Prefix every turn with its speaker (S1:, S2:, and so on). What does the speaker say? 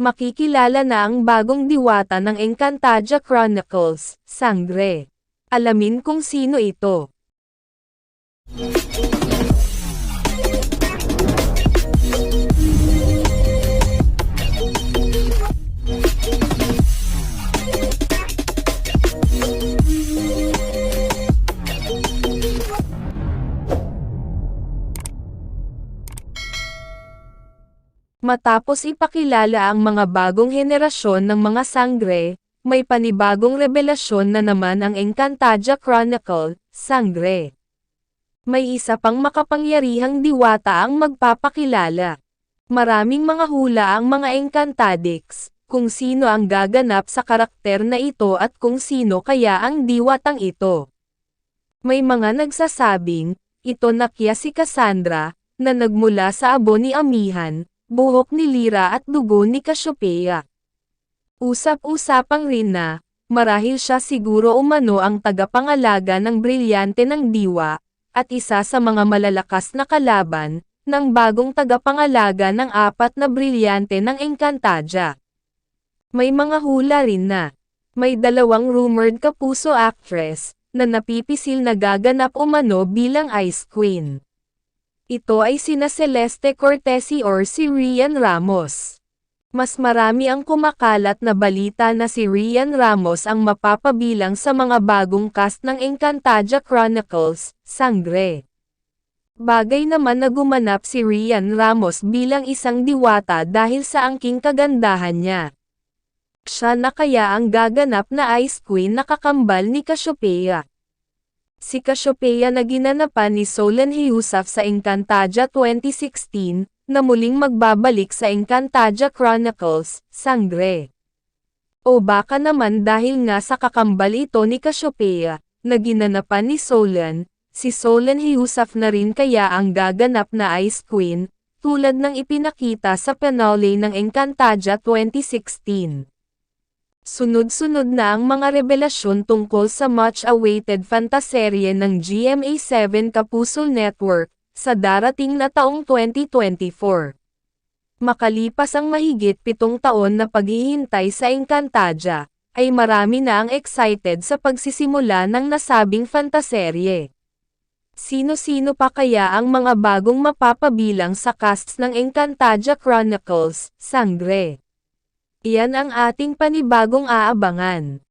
S1: Makikilala na ang bagong diwata ng Encantadia Chronicles, Sangre. Alamin kung sino ito. Matapos ipakilala ang mga bagong henerasyon ng mga sangre, may panibagong revelasyon na naman ang Encantadia Chronicle, Sangre. May isa pang makapangyarihang diwata ang magpapakilala. Maraming mga hula ang mga Encantadix, kung sino ang gaganap sa karakter na ito at kung sino kaya ang diwatang ito. May mga nagsasabing, ito na kya si Cassandra, na nagmula sa abo ni Amihan, buhok ni Lira at dugo ni Cassiopeia. Usap-usapang rin na, marahil siya siguro umano ang tagapangalaga ng brilyante ng diwa, at isa sa mga malalakas na kalaban, ng bagong tagapangalaga ng apat na brilyante ng Encantadia. May mga hula rin na, may dalawang rumored kapuso actress, na napipisil na gaganap umano bilang Ice Queen. Ito ay sina Celeste Cortesi or si Rian Ramos. Mas marami ang kumakalat na balita na si Rian Ramos ang mapapabilang sa mga bagong cast ng Encantadia Chronicles, Sangre. Bagay naman na gumanap si Rian Ramos bilang isang diwata dahil sa angking kagandahan niya. Siya na kaya ang gaganap na Ice Queen na kakambal ni Cassiopeia. Si Cassiopeia na ginanapan ni Solan Heussaff sa Encantadia 2016, na muling magbabalik sa Encantadia Chronicles, Sangre. O baka naman dahil nga sa kakambal ito ni Cassiopeia, na ginanapan ni Solan, si Solan Heussaff na rin kaya ang gaganap na Ice Queen, tulad ng ipinakita sa finale ng Encantadia 2016. Sunod-sunod na ang mga revelasyon tungkol sa much-awaited fantaserye ng GMA7 Kapuso Network, sa darating na taong 2024. Makalipas ang mahigit pitong taon na paghihintay sa Encantadia, ay marami na ang excited sa pagsisimula ng nasabing fantaserye. Sino-sino pa kaya ang mga bagong mapapabilang sa casts ng Encantadia Chronicles, Sangre? Iyan ang ating panibagong aabangan.